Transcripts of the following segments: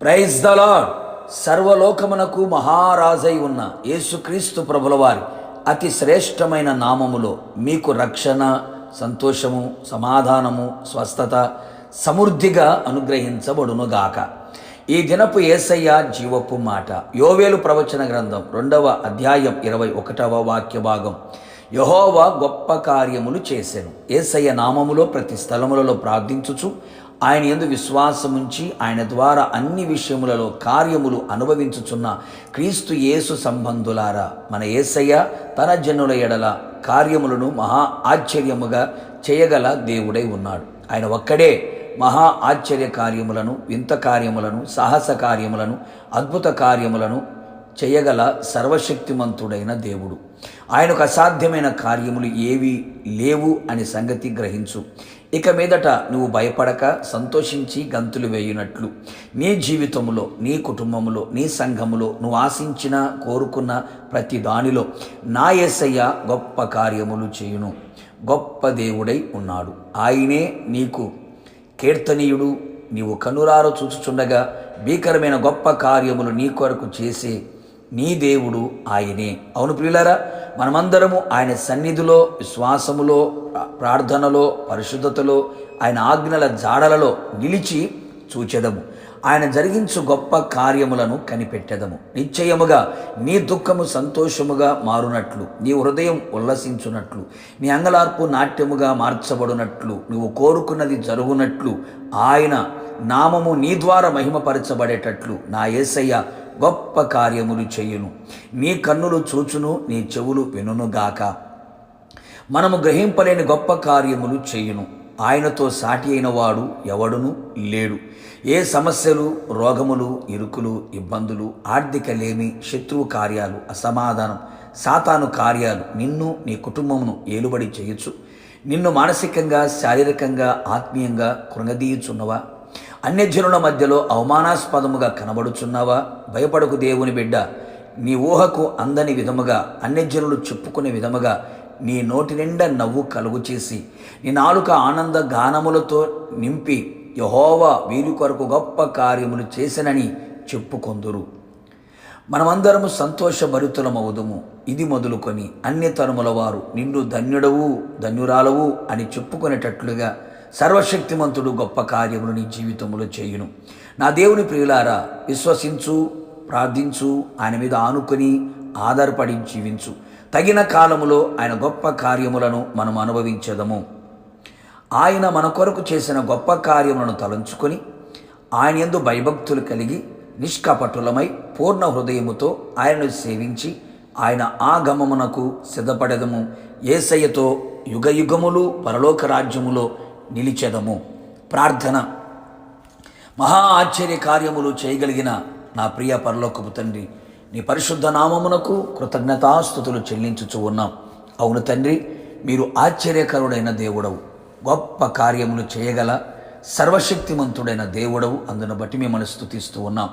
Praise the lord సర్వలోకమునకు మహారాజై ఉన్న యేసుక్రీస్తు ప్రభుల వారి అతి శ్రేష్టమైన నామములో మీకు రక్షణ సంతోషము సమాధానము స్వస్థత సమృద్ధిగా అనుగ్రహించబడునుగాక. ఈ దినపు ఏసయ్య జీవపు మాట. యోవేలు ప్రవచన గ్రంథం రెండవ అధ్యాయం ఇరవై ఒకటవ వాక్య భాగం. యహోవా గొప్ప కార్యములు చేశాను ఏసయ్య నామములో ప్రతి స్థలములలో ప్రార్థించుచు ఆయన ఎందు విశ్వాసముంచి ఆయన ద్వారా అన్ని విషయములలో కార్యములు అనుభవించుచున్న క్రీస్తు యేసు సంబంధులారా మన ఏసయ్య తన జనుల ఎడల కార్యములను మహా ఆశ్చర్యముగా చేయగల దేవుడై ఉన్నాడు. ఆయన ఒక్కడే మహా ఆశ్చర్య కార్యములను వింత కార్యములను సాహస కార్యములను అద్భుత కార్యములను చేయగల సర్వశక్తిమంతుడైన దేవుడు. ఆయనకు అసాధ్యమైన కార్యములు ఏవి లేవు అనే సంగతి గ్రహించు. ఇక మీదట నువ్వు భయపడక సంతోషించి గంతులు వేయునట్లు. నీ జీవితంలో నీ కుటుంబంలో నీ సంఘములో నువ్వు ఆశించిన కోరుకున్న ప్రతి దానిలో నా యేసయ్య గొప్ప కార్యములు చేయును. గొప్ప దేవుడై ఉన్నాడు. ఆయనే నీకు కీర్తనీయుడు. నీవు కనురారు చూచుచుండగా భీకరమైన గొప్ప కార్యములు నీ కొరకు చేసే నీ దేవుడు ఆయనే. అవును ప్రియులారా మనమందరము ఆయన సన్నిధిలో విశ్వాసములో ప్రార్థనలో పరిశుద్ధతలో ఆయన ఆజ్ఞల జాడలలో నిలిచి చూచెదము. ఆయన జరిగించు గొప్ప కార్యములను కనిపెట్టెదము. నిశ్చయముగా నీ దుఃఖము సంతోషముగా మారునట్లు నీ హృదయం ఉల్లసించునట్లు నీ అంగలార్పు నాట్యముగా మార్చబడునట్లు నువ్వు కోరుకున్నది జరుగునట్లు ఆయన నామము నీ ద్వారా మహిమపరచబడేటట్లు నా యేసయ్య గొప్ప కార్యములు చేయును. నీ కన్నులు చూచును నీ చెవులు వినునుగాక మనము గ్రహింపలేని గొప్ప కార్యములు చేయును. ఆయనతో సాటి అయిన వాడు ఎవడును లేడు. ఏ సమస్యలు రోగములు ఇరుకులు ఇబ్బందులు ఆర్థిక లేమి శత్రువు కార్యాలు అసమాధానం సాతాను కార్యాలు నిన్ను నీ కుటుంబమును ఏలుబడి చేయొచ్చు నిన్ను మానసికంగా శారీరకంగా ఆత్మీయంగా కృంగదీయుచున్నవా? అన్యజనుల మధ్యలో అవమానాస్పదముగా కనబడుచున్నావా? భయపడకు దేవుని బిడ్డ. నీ ఊహకు అందని విధముగా అన్యజనులు చెప్పుకునే విధముగా నీ నోటి నిండా నవ్వు కలుగు చేసి నీ నాలుక ఆనంద గానములతో నింపి యహోవా వీరి కొరకు గొప్ప కార్యములు చేసినని చెప్పుకొందురు. మనమందరము సంతోషభరితులమవుదుము. ఇది మొదలుకొని అన్ని తరముల వారు నిన్ను ధన్యుడవు ధన్యురాలవు అని చెప్పుకునేటట్లుగా సర్వశక్తిమంతుడు గొప్ప కార్యములు నీ జీవితంలో చేయును. నా దేవుని ప్రియులారా విశ్వసించు ప్రార్థించు ఆయన మీద ఆనుకొని ఆధారపడి జీవించు. తగిన కాలములో ఆయన గొప్ప కార్యములను మనం అనుభవించదము. ఆయన మన కొరకు చేసిన గొప్ప కార్యములను తలంచుకొని ఆయన ఎందు భయభక్తులు కలిగి నిష్కపటులమై పూర్ణ హృదయముతో ఆయనను సేవించి ఆయన ఆగమమునకు సిద్ధపడదము. ఏసయ్యతో యుగ యుగములు పరలోక రాజ్యములో నిలిచెదము. ప్రార్థన. మహా ఆశ్చర్య కార్యములు చేయగలిగిన నా ప్రియ పరలోకపు తండ్రి నీ పరిశుద్ధ నామమునకు కృతజ్ఞతాస్థుతులు చెల్లించుచు ఉన్నాం. అవును తండ్రి మీరు ఆశ్చర్యకరుడైన దేవుడవు. గొప్ప కార్యములు చేయగల సర్వశక్తిమంతుడైన దేవుడవు. అందును బట్టి మిమ్మల్ని స్థుతిస్తూ ఉన్నాం.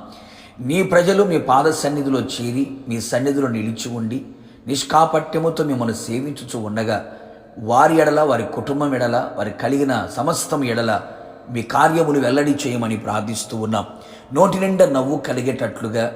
నీ ప్రజలు మీ పాద సన్నిధిలో చేరి మీ సన్నిధిలో నిలిచి ఉండి నిష్కాపట్యముతో మిమ్మల్ని సేవించుచు ఉండగా వారి ఎడల వారి కుటుంబం ఎడల వారి కలిగిన సమస్తం ఎడల మీ కార్యములు వెల్లడి చేయమని ప్రార్థిస్తూ ఉన్నాం. నోటి నిండా నవ్వు కలిగేటట్లుగా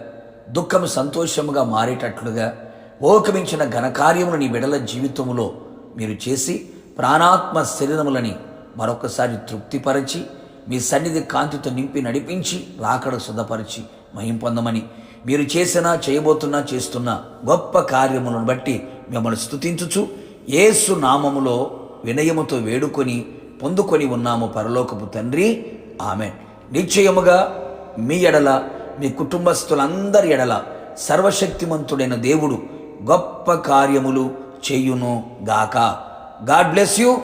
దుఃఖము సంతోషముగా మారేటట్లుగా ఓకమించిన ఘనకార్యములు నీ బిడల జీవితములో మీరు చేసి ప్రాణాత్మ శరీరములని మరొకసారి తృప్తిపరచి మీ సన్నిధి కాంతితో నింపి నడిపించి రాకడ శుద్ధపరిచి మహింపొందమని మీరు చేసినా చేయబోతున్నా చేస్తున్న గొప్ప కార్యములను బట్టి మిమ్మల్ని స్థుతించుచు ఏసు నామములో వినయముతో వేడుకొని పొందుకొని ఉన్నాము పరలోకపు తండ్రి. ఆమె నిశ్చయముగా మీ ఎడల మీ కుటుంబస్తులందరి ఎడల సర్వశక్తిమంతుడైన దేవుడు గొప్ప కార్యములు చేయును గాక. God bless you.